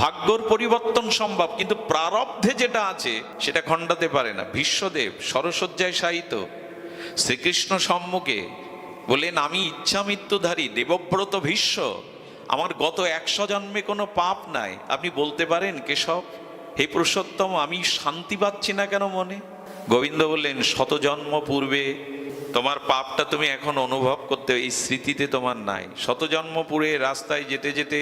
ভাগ্যর পরিবর্তন সম্ভব, কিন্তু প্রারব্ধে যেটা আছে, সেটা খণ্ডাতে পারে না। বিশ্বদেব, সরসজ্জায় শায়িত। শ্রীকৃষ্ণ সম্মুখে বললেন, আমি ইচ্ছা মৃত্যুধারী দেবব্রত ভীষ্ম। আমার গত একশো জন্মে কোনো পাপ নাই। আপনি বলতে পারেন, কেশব, হে পুরুষোত্তম, আমি শান্তি পাচ্ছি না কেন মনে? গোবিন্দ বললেন, শত জন্ম পূর্বে তোমার পাপটা তুমি এখন অনুভব করতে, এই স্মৃতিতে তোমার নাই। শত জন্ম পুরে রাস্তায় যেতে যেতে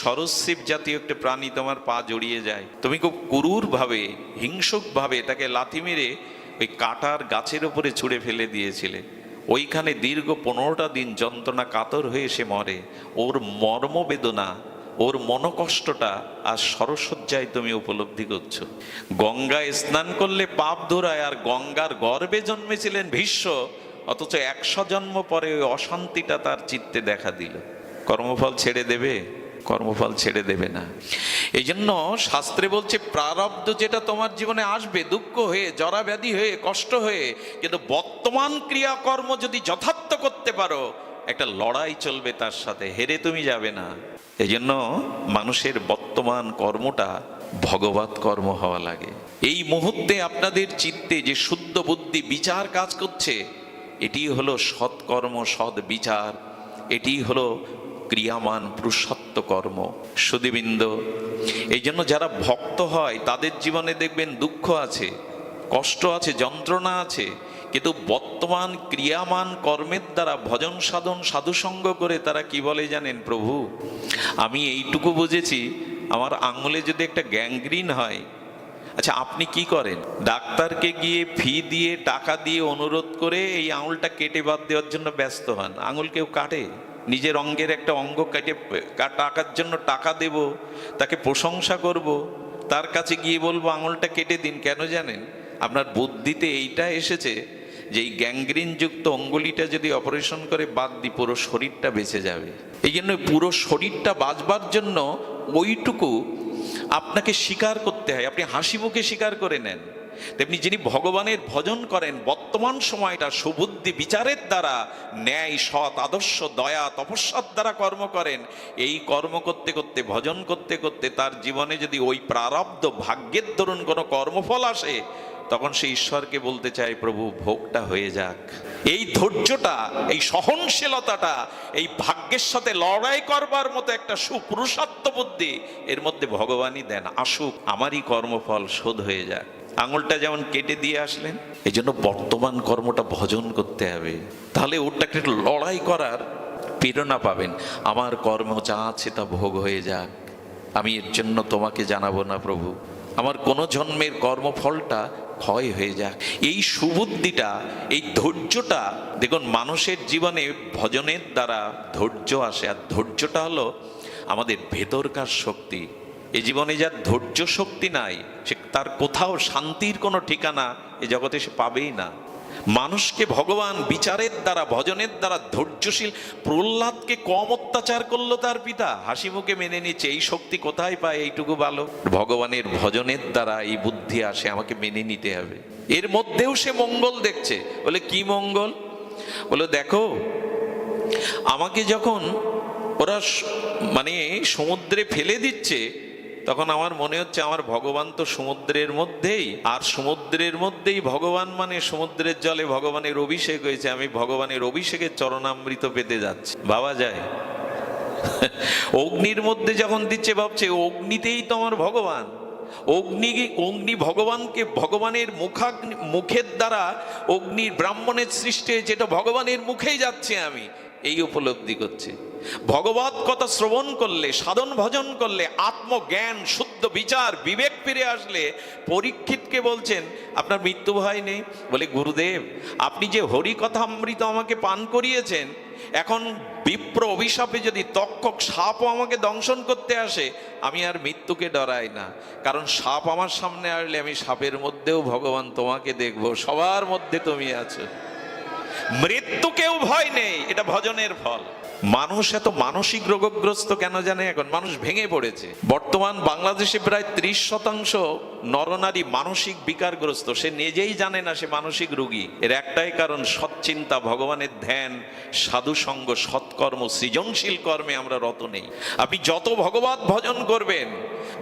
সরস্বীপ জাতীয় একটা প্রাণী তোমার পা জড়িয়ে যায়। তুমি খুব কুরুর ভাবে হিংসুক ভাবে তাকে লাথি মেরে ওই কাটার গাছের উপরে ছুঁড়ে ফেলে দিয়েছিলে। ওইখানে দীর্ঘ পনেরোটা দিন যন্ত্রণা কাতর হয়ে সে মরে। ওর মর্মবেদনা ওর মনকষ্টটা আর সরসজ্জায় তুমি উপলব্ধি করছ। গঙ্গায় স্নান করলে পাপ ধরায় আর গঙ্গার গর্বে জন্মেছিলেন ভীষ্ম। অথচ একশো জন্ম পরে ওই অশান্তিটা তার চিত্তে দেখা দিল। কর্মফল ছেড়ে দেবে, কর্মফল ছেড়ে দেবে না। এই জন্য শাস্ত্রে বলছে, প্রারব্ধ যেটা তোমার জীবনে আসবে, দুঃখ হয়ে জরাব্যাধি হয়ে, কষ্ট হয়ে, কিন্তু বর্তমান ক্রিয়াকর্ম যদি যথার্থ করতে পারো, একটা লড়াই চলবে তার সাথে, হেরে তুমি যাবে না। এই জন্য মানুষের বর্তমান কর্মটা ভগবত কর্ম হওয়া লাগে। এই মুহূর্তে আপনাদের চিত্তে যে শুদ্ধ বুদ্ধি, বিচার কাজ করছে এটি হলো সৎকর্ম, সৎ বিচার। এটি হলো ক্রিয়ামান পুরুষত্ব কর্ম। সুদীবৃন্দ, এই জন্য যারা ভক্ত হয়, তাদের জীবনে দেখবেন দুঃখ আছে, কষ্ট আছে, যন্ত্রণা আছে। কিন্তু বর্তমান ক্রিয়ামান কর্মের দ্বারা ভজন সাধন সাধুসঙ্গ করে তারা কি বলে জানেন প্রভু? আমি এইটুকু বুঝেছি, আমার আঙুলে যদি একটা গ্যাংগ্রিন হয় আচ্ছা আপনি কি করেন? ডাক্তারকে গিয়ে ফি দিয়ে, টাকা দিয়ে অনুরোধ করে এই আঙুলটা কেটে বাদ দেওয়ার জন্য ব্যস্ত হন। আঙুল কেউ কাটে? নিজের অঙ্গের একটা অঙ্গ কেটে টাকার জন্য টাকা দেব, তাকে প্রশংসা করব, তার কাছে গিয়ে বলব, আঙুলটা কেটে দিন। কেন জানেন? আপনার বুদ্ধিতে এইটা এসেছে যে এই গ্যাংগ্রিনযুক্ত অঙ্গুলিটা যদি অপারেশন করে, বাদ দিই পুরো শরীরটা বেঁচে যাবে। এই জন্য পুরো শরীরটা বাঁচবার জন্য ওইটুকু আপনাকে স্বীকার করতে হয়, আপনি হাসি মুখে স্বীকার করে নেন। তেমনি যিনি ভগবানের ভজন করেন, বর্তমান সময়টা সুবুদ্ধি বিচারের দ্বারা, ন্যায়, সৎ, আদর্শ, দয়া, তপস্যার দ্বারা কর্ম করেন, এই কর্ম করতে করতে, ভজন করতে করতে তার জীবনে যদি ওই প্রারব্ধ ভাগ্যের দরুন কোনো কর্মফল আসে, তখন সে ঈশ্বরকে বলতে চায়, প্রভু, ভোগটা হয়ে যাক। এই ধৈর্যটা, এই সহনশীলতাটা, এই ভাগ্যের সাথে লড়াই করবার মতো একটা সুপুরুষার্থ বুদ্ধি, এর মধ্যে ভগবানই দেন। আসুক, আমারই কর্মফল শোধ হয়ে যাক। আঙুলটা যেমন কেটে দিয়ে আসলেন এই জন্য বর্তমান কর্মটা ভজন করতে হবে। তাহলে ওটাকে একটু লড়াই করার প্রেরণা পাবেন। আমার কর্ম যা আছে তা ভোগ হয়ে যাক। আমি এর জন্য তোমাকে জানাব না প্রভু। আমার কোনো জন্মের কর্মফলটা ক্ষয় হয়ে যাক। এই সুবুদ্ধিটা, এই ধৈর্যটা, দেখুন, মানুষের জীবনে ভজনের দ্বারা ধৈর্য আসে। আর ধৈর্যটা হলো আমাদের ভেতরকার শক্তি। এ জীবনে যার ধৈর্য শক্তি নাই, সে তার কোথাও শান্তির কোনো ঠিকানা এ জগতে সে পাবেই না। মানুষকে ভগবান বিচারের দ্বারা, ভজনের দ্বারা ধৈর্যশীল, প্রহ্লাদকে কম অত্যাচার করল তার পিতা। হাসি মুখে মেনে নিচ্ছে, এই শক্তি কোথায় পায়? এইটুকু ভালো। ভগবানের ভজনের দ্বারা এই বুদ্ধি আসে, আমাকে মেনে নিতে হবে। এর মধ্যেও সে মঙ্গল দেখছে। বলে, কি মঙ্গল? বলে, দেখো, আমাকে যখন ওরা মানে সমুদ্রে ফেলে দিচ্ছে তখন আমার মনে হচ্ছে আমার ভগবান তো সমুদ্রের মধ্যেই, আর সমুদ্রের মধ্যেই ভগবান মানে সমুদ্রের জলে ভগবানের অভিষেক হয়েছে, আমি ভগবানের অভিষেকের চরণামৃত পেতে যাচ্ছি। ভাবা যায়? অগ্নির মধ্যে যখন দিচ্ছে, ভাবছে, অগ্নিতেই তো আমার ভগবান। অগ্নি অগ্নি ভগবানকে ভগবানের মুখাগ্নি, মুখের দ্বারা অগ্নির ব্রাহ্মণের সৃষ্টি যেটা ভগবানের মুখেই যাচ্ছে আমি। এই উপলব্ধি করছে। ভগবত কথা শ্রবণ করলে, সাধন ভজন করলে, আত্মজ্ঞান, শুদ্ধ বিচার, বিবেক ফিরে আসলে পরীক্ষিতকে বলছেন, আপনার মৃত্যু ভয় নেই? বলে, গুরুদেব, আপনি যে হরি কথা অমৃত আমাকে পান করিয়েছেন, এখন বিপ্র অভিশাপে যদি তক্ষক সাপও আমাকে দংশন করতে আসে, আমি আর মৃত্যুকে ডরাই না। কারণ সাপ আমার সামনে আসলে আমি সাপের মধ্যেও ভগবান তোমাকে দেখব, সবার মধ্যে তুমি আছো। মৃত্যুকেও ভয় নেই, এটা ভজনের ফল। মানুষ এত মানসিক রোগগ্রস্ত কেন জানে এখন? মানুষ ভেঙে পড়েছে। বর্তমান বাংলাদেশে প্রায় ত্রিশ শতাংশ নরনারী মানসিক বিকারগ্রস্ত। সে নিজেই জানে না সে মানসিক রোগী। এর একটাই কারণ, সৎচিন্তা, ভগবানের ধ্যান সাধুসঙ্গ সৎকর্ম, সৃজনশীল কর্মে আমরা রত নেই। আপনি যত ভগবত ভজন করবেন,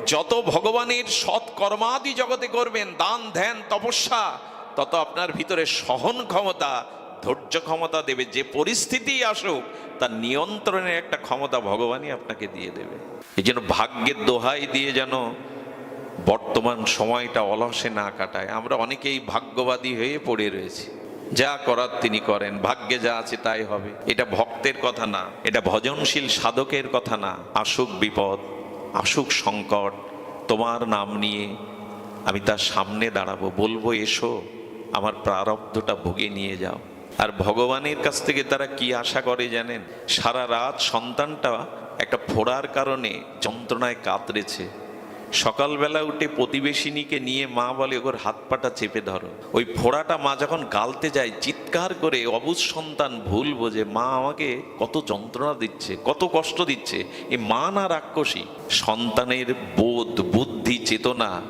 যত ভগবানের সৎকর্মাদি জগতে করবেন, দান, ধ্যান, তপস্যা, তত আপনার ভিতরে সহন ক্ষমতা ধৈর্য ক্ষমতা দেবে, যে পরিস্থিতি আসুক, তার নিয়ন্ত্রণের একটা ক্ষমতা ভগবানই আপনাকে দিয়ে দেবে। এই জন্য ভাগ্যের দোহাই দিয়ে যেন বর্তমান সময়টা অলসে না কাটায়। আমরা অনেকেই ভাগ্যবাদী হয়ে পড়ে রয়েছি। যা করার তিনি করেন, ভাগ্যে যা আছে তাই হবে। এটা ভক্তের কথা না, এটা ভজনশীল সাধকের কথা না। আসুক বিপদ, আসুক সংকট, তোমার নাম নিয়ে আমি তার সামনে দাঁড়াবো, বলব, এসো, আমার প্রারব্ধটা ভুগে নিয়ে যাও। আর ভগবানের কাছ থেকে তারা কি আশা করে জানেন? সারা রাত সন্তানটা একটা ফোড়ার কারণে যন্ত্রণায় কাতরেছে। সকালবেলা উঠে প্রতিবেশিনীকে নিয়ে মা বলে ওর হাত পাটা চেপে ধরো। ওই ফোড়াটা মা যখন গালতে যায়, চিৎকার করে অবুজ সন্তান ভুল বোঝে। মা আমাকে কত যন্ত্রণা দিচ্ছে, কত কষ্ট দিচ্ছে। এ মা না রাক্ষসী, সন্তানের বোধ, বুদ্ধি, চেতনা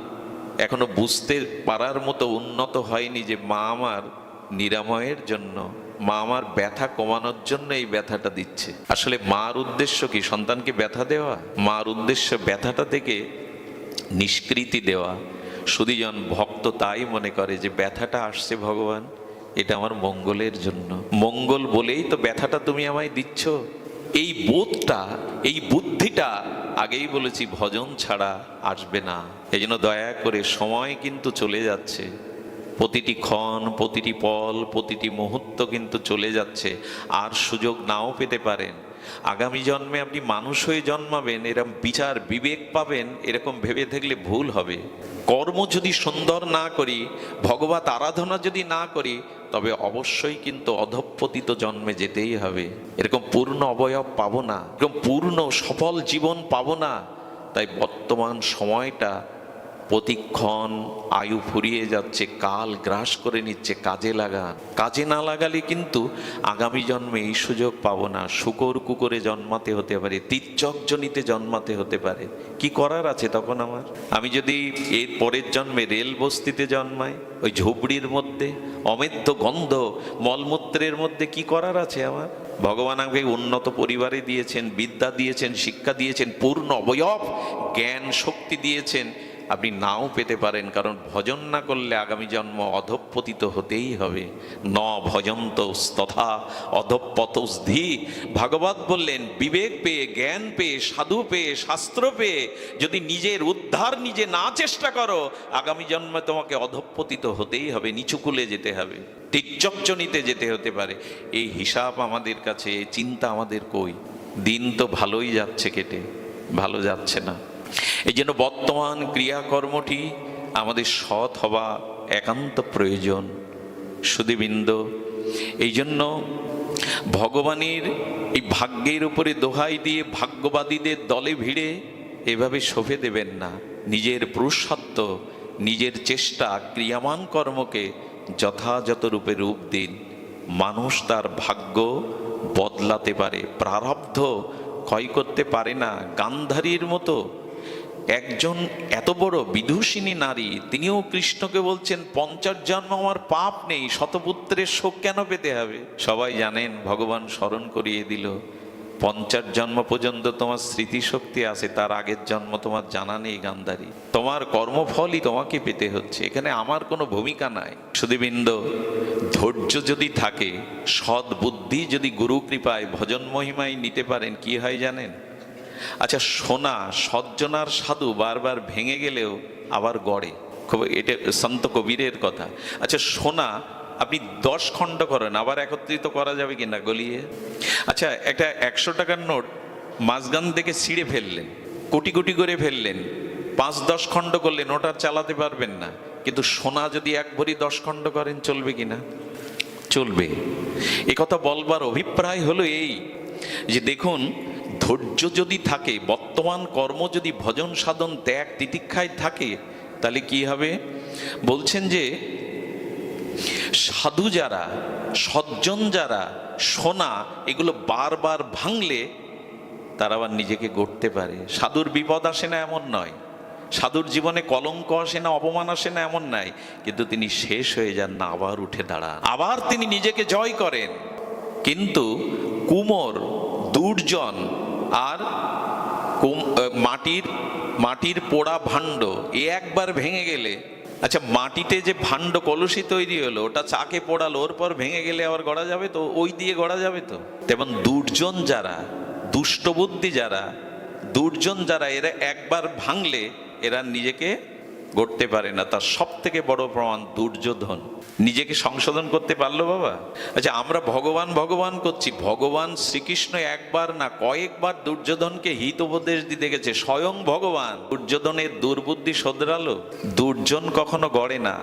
এখনও বুঝতে পারার মতো উন্নত হয়নি যে মা আমার নিরাময়ের জন্য, মা আমার ব্যথা কমানোর জন্য এই ব্যথাটা দিচ্ছে। আসলে মার উদ্দেশ্য কি? সন্তানকে ব্যথা দেওয়া? মার উদ্দেশ্য ব্যথাটা থেকে নিষ্কৃতি দেওয়া। সুদীজন ভক্ত তাই মনে করে যে ব্যথাটা আসছে ভগবান, এটা আমার মঙ্গলের জন্য। মঙ্গল বলেই তো ব্যথাটা তুমি আমায় দিচ্ছ। এই বোধটা, এই বুদ্ধিটা আগেই বলেছি, ভজন ছাড়া আসবে না। এই জন্য দয়া করে সময় কিন্তু চলে যাচ্ছে। প্রতিটি ক্ষণ, প্রতিটি পল, প্রতিটি মুহূর্ত কিন্তু চলে যাচ্ছে। আর সুযোগ নাও পেতে পারেন। আগামী জন্মে আপনি মানুষ হয়ে জন্মাবেন এরকম বিচার, বিবেক পাবেন, এরকম ভেবে থাকলে ভুল হবে। কর্ম যদি সুন্দর না করি, ভগবত আরাধনা যদি না করি, তবে অবশ্যই কিন্তু অধঃপতিত জন্মে যেতেই হবে। এরকম পূর্ণ অবয়ব পাবো না, এরকম পূর্ণ সফল জীবন পাবো না। তাই বর্তমান সময়টা প্রতিক্ষণ আয়ু ফুরিয়ে যাচ্ছে, কাল গ্রাস করে নিচ্ছে, কাজে লাগা। কাজে না লাগালে কিন্তু আগামী জন্মে এই সুযোগ পাবো না। শুকর কুকুরে জন্মাতে হতে পারে তীর্যকজনিতে জন্মাতে হতে পারে। কি করার আছে তখন আমার? আমি যদি এর পরের জন্মে রেল বস্তিতে জন্মাই, ওই ঝুপড়ির মধ্যে, অমেধ্য গন্ধ মলমূত্রের মধ্যে, কি করার আছে আমার? ভগবান আমাকে উন্নত পরিবারে দিয়েছেন, বিদ্যা দিয়েছেন, শিক্ষা দিয়েছেন, পূর্ণ অবয়ব, জ্ঞান, শক্তি দিয়েছেন আপনি নাও পেতে পারেন, কারণ ভজন না করলে আগামী জন্ম অধঃপতিত হতেই হবে। ন ভজন্ত তথা অধঃপতধি ভাগবত বললেন, বিবেক পেয়ে, জ্ঞান পেয়ে, সাধু পেয়ে, শাস্ত্র পেয়ে, যদি নিজের উদ্ধার নিজে না চেষ্টা করো, আগামী জন্মে তোমাকে অধঃপতিত হতেই হবে, নিচুকুলে যেতে হবে, তীর্যকজনিতে যেতে হতে পারে। এই হিসাব আমাদের কাছে চিন্তা আমাদের কই? দিন তো ভালোই যাচ্ছে কেটে, ভালো যাচ্ছে না। এই জন্য বর্তমান ক্রিয়াকর্মটি আমাদের সৎ হওয়া একান্ত প্রয়োজন, সুদীবৃন্দ। এই জন্য ভগবানের এই ভাগ্যের উপরে দোহাই দিয়ে ভাগ্যবাদীদের দলে ভিড়ে এভাবে শোভে দেবেন না। নিজের পুরুষত্ব, নিজের চেষ্টা, ক্রিয়ামান কর্মকে যথাযথ রূপে রূপ দিন। মানুষ তার ভাগ্য বদলাতে পারে, প্রারব্ধ ক্ষয় করতে পারে না। গান্ধারীর মতো একজন এত বড় বিদুষিনী নারী, তিনিও কৃষ্ণকে বলছেন, পঞ্চাশ জন্ম আমার পাপ নেই, শতপুত্রের শোক কেন পেতে হবে? সবাই জানেন, ভগবান স্মরণ করিয়ে দিল, পঞ্চাশ জন্ম পর্যন্ত তোমার স্মৃতিশক্তি আছে, তার আগের জন্ম তোমার জানা নেই, গান্ধারী। তোমার কর্মফলই তোমাকে পেতে হচ্ছে, এখানে আমার কোনো ভূমিকা নাই। সুদীবৃন্দ ধৈর্য যদি থাকে, সৎ বুদ্ধি যদি গুরু কৃপায় ভজন মহিমায় নিতে পারেন, কি হয় জানেন? আচ্ছা সোনা, সজ্জনার সাধু বারবার ভেঙে গেলেও আবার গড়ে। খুব, এটা সন্ত কবিরের কথা। আচ্ছা সোনা, আপনি দশ খণ্ড করেন, আবার একত্রিত করা যাবে কিনা গলিয়ে? আচ্ছা একটা একশো টাকার নোট মাঝগান থেকে ছিঁড়ে ফেললেন, কোটি কোটি করে ফেললেন, পাঁচ দশ খণ্ড করলেন ওটা আর চালাতে পারবেন না, কিন্তু সোনা যদি এক ভরি দশ খণ্ড করেন, চলবে কিনা? চলবে। এ কথা বলবার অভিপ্রায় হলো এই যে দেখুন ধৈর্য যদি থাকে, বর্তমান কর্ম যদি ভজন সাধন ত্যাগ তিতিক্ষায় থাকে, তাহলে কি হবে? বলছেন যে, সাধু যারা, সজ্জন যারা, সোনা, এগুলো বারবার ভাঙলে তারা আবার নিজেকে গড়তে পারে। সাধুর বিপদ আসে না এমন নয়। সাধুর জীবনে কলঙ্ক আসে না, অপমান আসে না এমন নাই কিন্তু তিনি শেষ হয়ে যান না, আবার উঠে দাঁড়ান। আবার তিনি নিজেকে জয় করেন। কিন্তু কুমোর, দুর্জন আর মাটির মাটির পোড়া ভাণ্ড, এ একবার ভেঙে গেলে আচ্ছা মাটিতে যে ভাণ্ড কলসি তৈরি হলো, ওটা চাকে পোড়ালো, ওর পর ভেঙে গেলে আবার গড়া যাবে তো? ওই দিয়ে গড়া যাবে তো? তেমন দুর্জন যারা, দুষ্টবুদ্ধি যারা, দুর্জন যারা, এরা একবার ভাঙলে এরা নিজেকে গড়তে পারে না, তার সব থেকে বড় প্রমাণ দুর্যোধন। নিজেকে সংশোধন করতে পারল বাবা? আচ্ছা আমরা ভগবান ভগবান করছি, ভগবান শ্রীকৃষ্ণ একবার না কয়েকবার দুর্যোধনকে হিত উপদেশ দিতে গেছে, স্বয়ং ভগবান। দুর্যোধনের দুর্বুদ্ধি শোধরালো, দুর্জন কখনো গড়ে না।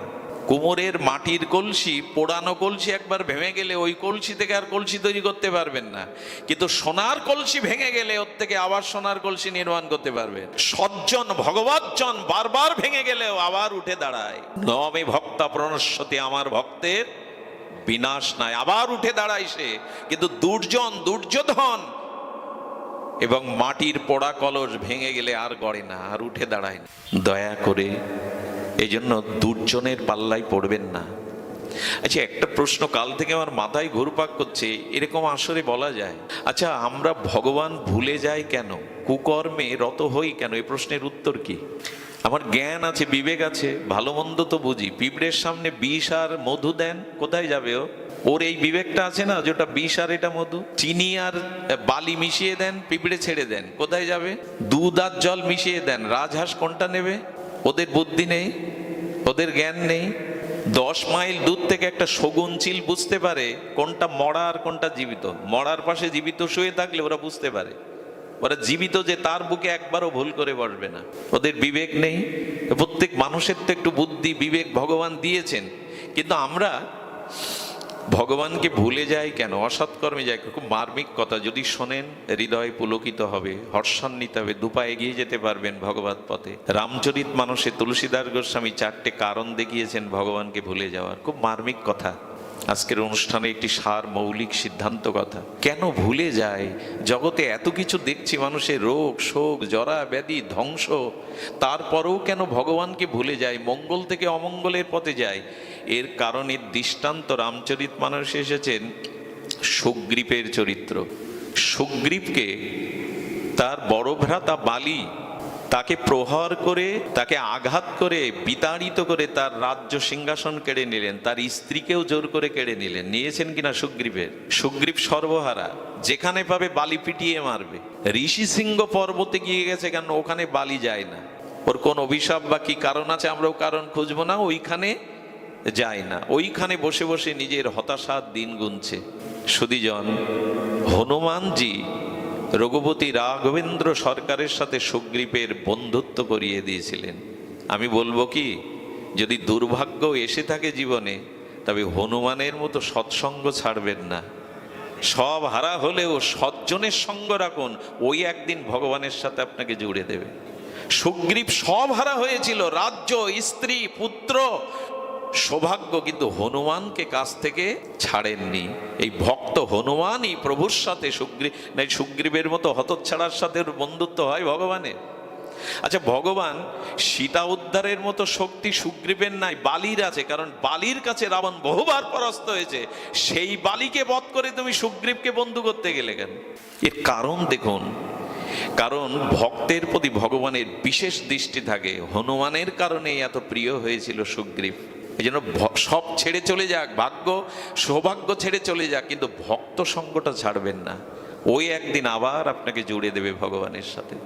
কুমোরের মাটির কলসি, পোড়ানো কলসি একবার ভেঙে গেলে ওই কলসি থেকে আর কলসি তৈরি করতে পারবেন না। কিন্তু সোনার কলসি ভেঙে গেলে ওর থেকে আবার সোনার কলসি নির্মাণ করতে পারবেন সজ্জন ভগবতজন বারবার ভেঙে গেলেও আবার উঠে দাঁড়ায়। নমে ভক্তা প্রণস্বতী আমার ভক্তের বিনাশ নাই, আবার উঠে দাঁড়ায় সে। কিন্তু দুর্জন, দুর্যোধন এবং মাটির পোড়া কলস ভেঙে গেলে আর গড়ে না, আর উঠে দাঁড়ায় না। দয়া করে এই জন্য দুর্জনের পাল্লায় পড়বেন না। আচ্ছা একটা প্রশ্ন, কাল থেকে আমার মাথায় ঘুরপাক করছে, এরকম আসরে বলা যায়। আচ্ছা আমরা ভগবান ভুলে যাই কেন? কুকর্মে রত হই কেন? এই প্রশ্নের উত্তর কি? আমার জ্ঞান আছে, বিবেক আছে, ভালো মন্দ তো বুঝি। পিঁপড়ের সামনে বিষ আর মধু দেন, কোথায় যাবে ও? ওর এই বিবেকটা আছে না যেটা বিষ আর এটা মধু? চিনি আর বালি মিশিয়ে দেন, পিঁপড়ে ছেড়ে দেন, কোথায় যাবে? দুধ আর জল মিশিয়ে দেন, রাজহাঁস কোনটা নেবে? ওদের বুদ্ধি নেই, ওদের জ্ঞান নেই। দশ মাইল দূর থেকে একটা শগুন চিল বুঝতে পারে কোনটা মরা আর কোনটা জীবিত। মরার পাশে জীবিত শুয়ে থাকলে ওরা বুঝতে পারে। ওরা জীবিত যে তার বুকে একবারও ভুল করে বসবে না। ওদের বিবেক নেই। প্রত্যেক মানুষের তো একটু বুদ্ধি, বিবেক ভগবান দিয়েছেন। কিন্তু আমরা ভগবানকে ভুলে যায় কেন? অসৎকর্মে যাই খুব মার্মিক কথা। যদি শোনেন, হৃদয় পুলকিত হবে, হর্ষান্বিত হবে, দুপা এগিয়ে যেতে পারবেন ভগবত পথে। রামচরিত মানুষে তুলসীদাস গোস্বামী চারটে কারণ দেখিয়েছেন ভগবানকে ভুলে যাওয়ার। খুব মার্মিক কথা। আজকের অনুষ্ঠানে একটি সার মৌলিক সিদ্ধান্ত কথা। কেন ভুলে যায়? জগতে এত কিছু দেখছি, মানুষের রোগ, শোক, জরা, ব্যাধি, ধ্বংস। তারপরেও কেন ভগবানকে ভুলে যায়? মঙ্গল থেকে অমঙ্গলের পথে যায়। এর কারণে দৃষ্টান্ত রামচরিত মানুষ এসেছেন সুগ্রীপের চরিত্র। সুগ্রীবকে তার বড় ভ্রাতা বালি তাকে প্রহার করে, তাকে আঘাত করে, বিতাড়িত করে তার রাজ্য সিংহাসন কেড়ে নিলেন, তার স্ত্রীকেও জোর করে কেড়ে নিলেন। নিয়েছেন কিনা সুগ্রীবের? সুগ্রীব সর্বহারা, যেখানে পাবে বালি পিটিয়ে মারবে। ঋষি সিংহ পর্বতে গিয়ে গেছে কেন? ওখানে বালি যায় না। ওর কোন অভিশাপ বা কি কারণ আছে? আমরাও কারণ খুঁজবো না। ওইখানে যায় না। ওইখানে বসে বসে নিজের হতাশার দিন গুনছে। সুদীজন, হনুমানজি, রঘুপতি রাঘবেন্দ্র সরকারের সাথে সুগ্রীপের বন্ধুত্ব করিয়ে দিয়েছিলেন। আমি বলব কি, যদি দুর্ভাগ্য এসে থাকে জীবনে, তবে হনুমানের মতো সৎসঙ্গ ছাড়বেন না। সব হারা হলেও সজ্জনের সঙ্গ রাখুন, ওই একদিন ভগবানের সাথে আপনাকে জুড়ে দেবে। সুগ্রীব সব হারা হয়েছিল, রাজ্য, স্ত্রী, পুত্র সৌভাগ্য কিন্তু হনুমানকে কাছ থেকে ছাড়েননি। এই ভক্ত হনুমানই প্রভুর সাথে সুগ্রী নাই সুগ্রীবের মতো হতচ্ছাড়ার সাথে বন্ধুত্ব হয় ভগবানের। আচ্ছা ভগবান সীতা উদ্ধারের মতো শক্তি সুগ্রীবের নাই, বালির আছে, কারণ বালির কাছে রাবণ বহুবার পরাস্ত হয়েছে। সেই বালিকে বধ করে তুমি সুগ্রীবকে বন্ধু করতে গেলে কেন? এর কারণ দেখুন, কারণ ভক্তের প্রতি ভগবানের বিশেষ দৃষ্টি থাকে। হনুমানের কারণে এত প্রিয় হয়েছিল সুগ্রীব। এই জন্য সব ছেড়ে চলে যাক, ভাগ্য, সৌভাগ্য ছেড়ে চলে যাক, কিন্তু ভক্ত সঙ্গটা ছাড়বেন না। ওই একদিন আবার আপনাকে জুড়ে দেবে ভগবানের সাথে।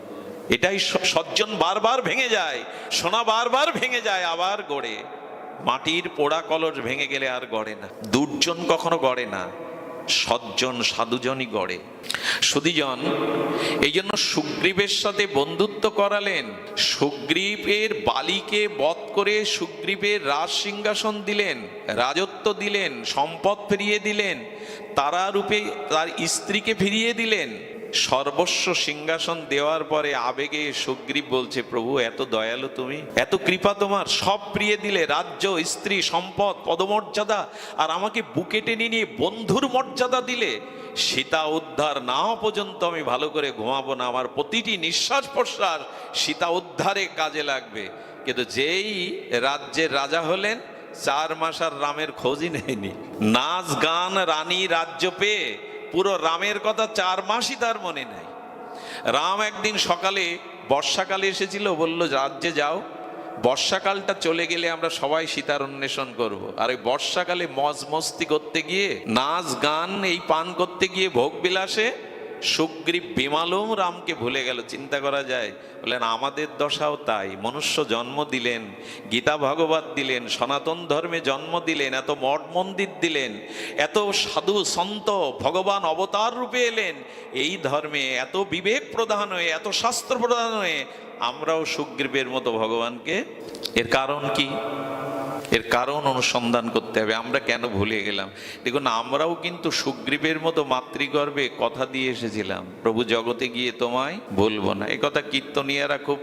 এটাই সজ্জন বারবার ভেঙে যায়, সোনা বারবার ভেঙে যায়, আবার গড়ে। মাটির পোড়া কলস ভেঙে গেলে আর গড়ে না। দুর্জন কখনো গড়ে না। সজ্জন সাধুজনই গড়ে। সুদীজন এই জন্য সুগ্রীবের সাথে বন্ধুত্ব করালেন। সুগ্রীবের বালিকে বধ করে সুগ্রীবের রাজ সিংহাসন দিলেন, রাজত্ব দিলেন, সম্পদ ফিরিয়ে দিলেন তারা রূপে তার স্ত্রীকে ফিরিয়ে দিলেন। সর্বস্ব সিংহাসন দেওয়ার পরে আবেগে সুগ্রীব বলছে, প্রভু, এত দয়ালু তুমি, এত কৃপা তোমার, সব প্রিয়ে দিলে রাজ্য, স্ত্রী, সম্পদ, পদমর্যাদা, আর আমাকে বুকে টেনে নিয়ে বন্ধুর মর্যাদা দিলে, সীতা উদ্ধার না পর্যন্ত আমি ভালো করে ঘুমাবো না, আমার প্রতিটি নিঃশ্বাস প্রশ্বাস সীতা উদ্ধারে কাজে লাগবে। কিন্তু যেই রাজ্যের রাজা হলেন, চার মাস আর রামের খোঁজই নেয়নি। নাচ গান রানী রাজ্য পেয়ে পুরো রামের কথা চার মাসই তার মনে নাই রাম একদিন সকালে বর্ষাকালে এসেছিল, বলল, রাজ্যে যাও, বর্ষাকালটা চলে গেলে আমরা সবাই সীতার অন্বেষণ করব। আর ওই বর্ষাকালে মজ মস্তি করতে গিয়ে, নাচ গান, এই পান করতে গিয়ে ভোগ বিলাসে সুগ্রীব বিমালম রামকে ভুলে গেল, চিন্তা করা যায়। বলেন আমাদের দশাও তাই, মনুষ্য জন্ম দিলেন, গীতা ভাগবত দিলেন, সনাতন ধর্মে জন্ম দিলেন, এত মঠ মন্দির দিলেন, এত সাধু সন্ত ভগবান অবতার রূপে এলেন, এই ধর্মে এত বিবেক প্রধান হয়ে, এত শাস্ত্র প্রধান হয়ে, আমরাও সুগ্রীবের মতো ভগবানকে, এর কারণ কি? এর কারণ অনুসন্ধান করতে হবে, আমরা কেন ভুলে গেলাম? দেখুন, আমরাও কিন্তু সুগ্রীবের মতো মাতৃগর্ভে কথা দিয়ে এসেছিলাম, প্রভু জগতে গিয়ে তোমায় বলব না। এই কথা কীর্তনিয়ারা খুব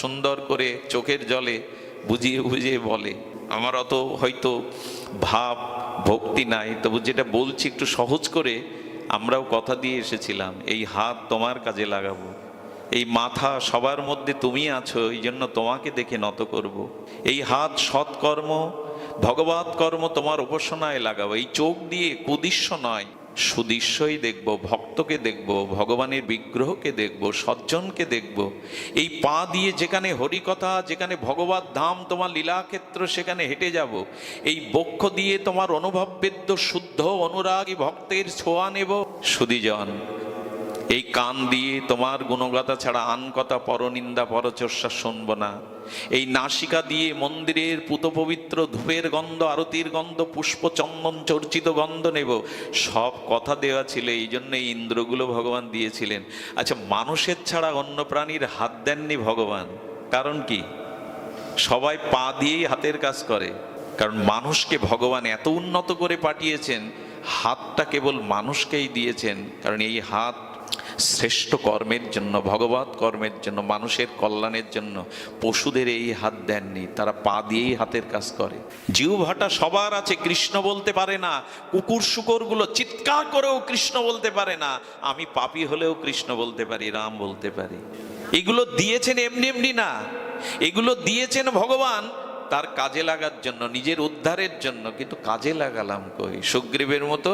সুন্দর করে চোখের জলে বুঝিয়ে বুঝিয়ে বলে, আমার অত হয়তো ভাব, ভক্তি নাই, তবু যেটা বলছি একটু সহজ করে আমরাও কথা দিয়ে এসেছিলাম, এই হাত তোমার কাজে লাগাবো। এই মাথা সবার মধ্যে তুমি আছো, এই জন্য তোমাকে দেখে নত করব। এই হাত সৎকর্ম ভগবত কর্ম তোমার উপাসনায় লাগাবো এই চোখ দিয়ে কুদৃশ্য নয়, সুদৃশ্যই দেখব, ভক্তকে দেখব, ভগবানের বিগ্রহকে দেখব, সজ্জনকে দেখব। এই পা দিয়ে যেখানে হরিকথা, যেখানে ভগবত ধাম, তোমার লীলাক্ষেত্র, সেখানে হেঁটে যাব। এই বক্ষ দিয়ে তোমার অনুভববেদ্য, শুদ্ধ, অনুরাগী ভক্তের ছোঁয়া নেব। সুদীজন এই কান দিয়ে তোমার গুণগাথা ছাড়া আন কথা, পরনিন্দা, পরচর্চা শুনব না। এই নাসিকা দিয়ে মন্দিরের পুত পবিত্র ধূপের গন্ধ, আরতির গন্ধ, পুষ্প চন্দন চর্চিত গন্ধ নেব। সব কথা দেওয়া ছিল, এই জন্য এই ইন্দ্রগুলো ভগবান দিয়েছিলেন। আচ্ছা মানুষের ছাড়া অন্য প্রাণীর হাত দেননি ভগবান। কারণ কি? সবাই পা দিয়েই হাতের কাজ করে। কারণ মানুষকে ভগবান এত উন্নত করে পাঠিয়েছেন, হাতটা কেবল মানুষকেই দিয়েছেন। কারণ এই হাত শ্রেষ্ঠ কর্মের জন্য, ভগবত কর্মের জন্য, মানুষের কল্যাণের জন্য পশুদের এই হাত দেননি, তারা পা দিয়েই হাতের কাজ করে। জিউ ভাটা সবার আছে, কৃষ্ণ বলতে পারে না, কুকুর শুকরগুলো চিৎকার করেও কৃষ্ণ বলতে পারে না, আমি পাপি হলেও কৃষ্ণ বলতে পারি, রাম বলতে পারি। এগুলো দিয়েছেন এমনি এমনি না, এগুলো দিয়েছেন ভগবান, তার কাজে লাগার জন্য, নিজের উদ্ধারের জন্য, কিন্তু কাজে লাগালাম কই? সুগ্রীবের মতো